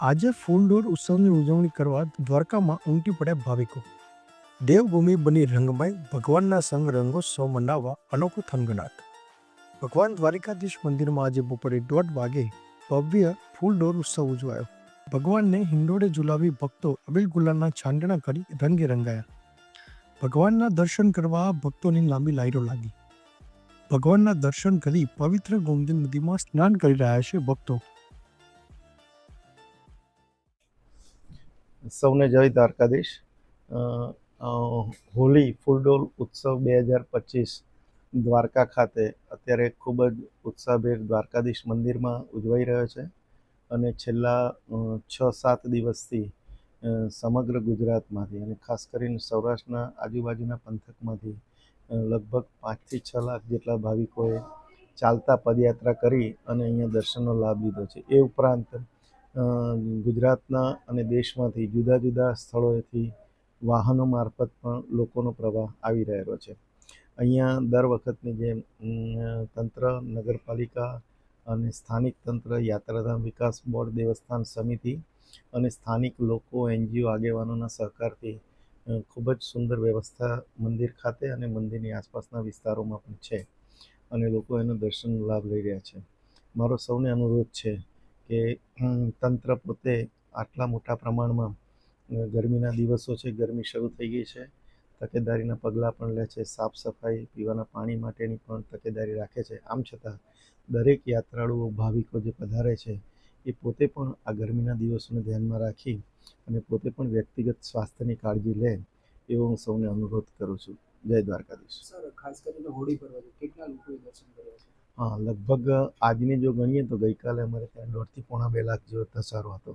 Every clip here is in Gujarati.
આજે ફૂલડોર ઉત્સવની ઉજવણી કરવા દ્વારકામાં ઉમટી પડ્યા ભાવિકો. દેવભૂમિ બની રંગમય ભગવાનના સંગ રંગોત્સવ મનાવવા અનોખો થનગનાટ. ભગવાન દ્વારિકાધીશ મંદિરમાં આજે બપોરે દોઢ વાગે ભવ્ય ફૂલડોર ઉત્સવ ઉજવાયો. ભગવાનને હિંડોળે ઝુલાવી ભક્તો અબીલ ગુલાલના છાંડણા કરી રંગે રંગાયા. ભગવાનના દર્શન કરવા ભક્તોની લાંબી લાઈનો લાગી. ભગવાનના દર્શન કરી પવિત્ર ગોમતી નદીમાં સ્નાન કરી રહ્યા છે ભક્તો. સૌને જય દ્વારકાધીશ. અ, ફૂલડોલ ઉત્સવ બે હજાર પચીસ દ્વારકા ખાતે અત્યારે ખૂબ જ ઉત્સાહભેર દ્વારકાધીશ મંદિરમાં ઉજવાઈ રહ્યો છે અને છેલ્લા છ સાત દિવસથી સમગ્ર ગુજરાતમાંથી અને ખાસ કરીને સૌરાષ્ટ્રના આજુબાજુના પંથકમાંથી લગભગ પાંચથી છ લાખ જેટલા ભાવિકોએ ચાલતા પદયાત્રા કરી અને અહીંયા દર્શનનો લાભ લીધો છે. એ ઉપરાંત ગુજરાતના અને દેશમાંથી જુદા જુદા સ્થળોએથી વાહનો મારફત પણ લોકોનો પ્રવાહ આવી રહેલો છે. અહીંયા દર વખતની જેમ તંત્ર, નગરપાલિકા અને સ્થાનિક તંત્ર, યાત્રાધામ વિકાસ બોર્ડ, દેવસ્થાન સમિતિ અને સ્થાનિક લોકો, એનજીઓ આગેવાનોના સહકારથી ખૂબ જ સુંદર વ્યવસ્થા મંદિર ખાતે અને મંદિરની આસપાસના વિસ્તારોમાં પણ છે અને લોકો એનો દર્શનનો લાભ લઈ રહ્યા છે. મારો સૌને અનુરોધ છે કે તંત્ર પોતે આટલા મોટા પ્રમાણમાં ગરમીના દિવસો છે, ગરમી શરૂ થઈ ગઈ છે, તકેદારીના પગલાં પણ લે છે, સાફ સફાઈ, પીવાના પાણી માટેની પણ તકેદારી રાખે છે. આમ છતાં દરેક યાત્રાળુઓ, ભાવિકો જે પધારે છે એ પોતે પણ આ ગરમીના દિવસોને ધ્યાનમાં રાખી અને પોતે પણ વ્યક્તિગત સ્વાસ્થ્યની કાળજી લે એવો હું સૌને અનુરોધ કરું છું. જય દ્વારકાધીશ. સર ખાસ કરીને હોળી પર્વ કેટલા લોકોએ દર્શન કર્યા છે? હા લગભગ આજની જો ગણીએ તો ગઈકાલે અમારે ત્યાં દોઢથી પોણા બે લાખ જેવો ધસારો હતો.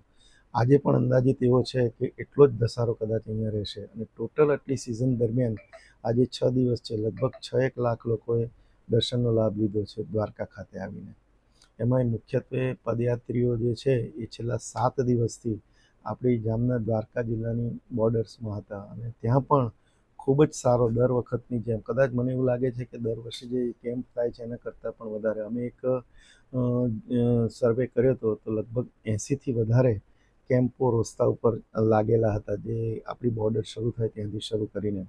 આજે પણ અંદાજિત એવો છે કે એટલો જ ધસારો કદાચ અહીંયા રહેશે અને ટોટલ આટલી સિઝન દરમિયાન આજે છ દિવસ છે. લગભગ છ એક લાખ લોકોએ દર્શનનો લાભ લીધો છે દ્વારકા ખાતે આવીને. એમાં મુખ્યત્વે પદયાત્રીઓ જે છે એ છેલ્લા સાત દિવસથી આપણી જામનગર દ્વારકા જિલ્લાની બોર્ડર્સમાં હતા અને ત્યાં પણ ખૂબ જ સારો દર વખતની જેમ, કદાચ મને એવું લાગે છે કે દર વર્ષે જે કેમ્પ થાય છે એના કરતાં પણ વધારે. અમે એક સર્વે કર્યો હતો તો લગભગ એંસીથી વધારે કેમ્પો રસ્તા ઉપર લાગેલા હતા જે આપણી બોર્ડર શરૂ થાય ત્યાંથી શરૂ કરીને.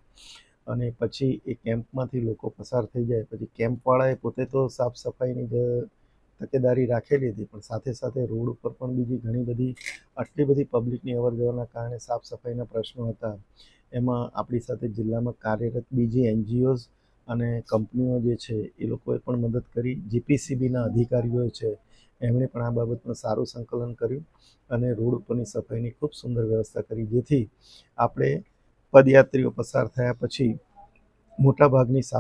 અને પછી એ કેમ્પમાંથી લોકો પસાર થઈ જાય. પછી કેમ્પવાળાએ પોતે તો સાફ સફાઈની જ તકેદારી રાખેલી હતી, પણ સાથે સાથે રોડ ઉપર પણ બીજી ઘણી બધી, આટલી બધી પબ્લિકની અવર જવરના કારણે સાફ સફાઈના પ્રશ્નો હતા. એમાં આપણી સાથે જિલ્લામાં કાર્યરત બીજી એનજીઓઝ અને કંપનીઓ જે છે, એ લોકોએ પણ મદદ કરી. જીપીસીબીના અધિકારીઓ છે, એમણે પણ આ બાબતમાં સારું સંકલન કર્યું અને રોડ ઉપરની સફાઈની ખૂબ સુંદર વ્યવસ્થા કરી, જેથી આપણે પદયાત્રીઓ પસાર થયા પછી મોટાભાગની સાફ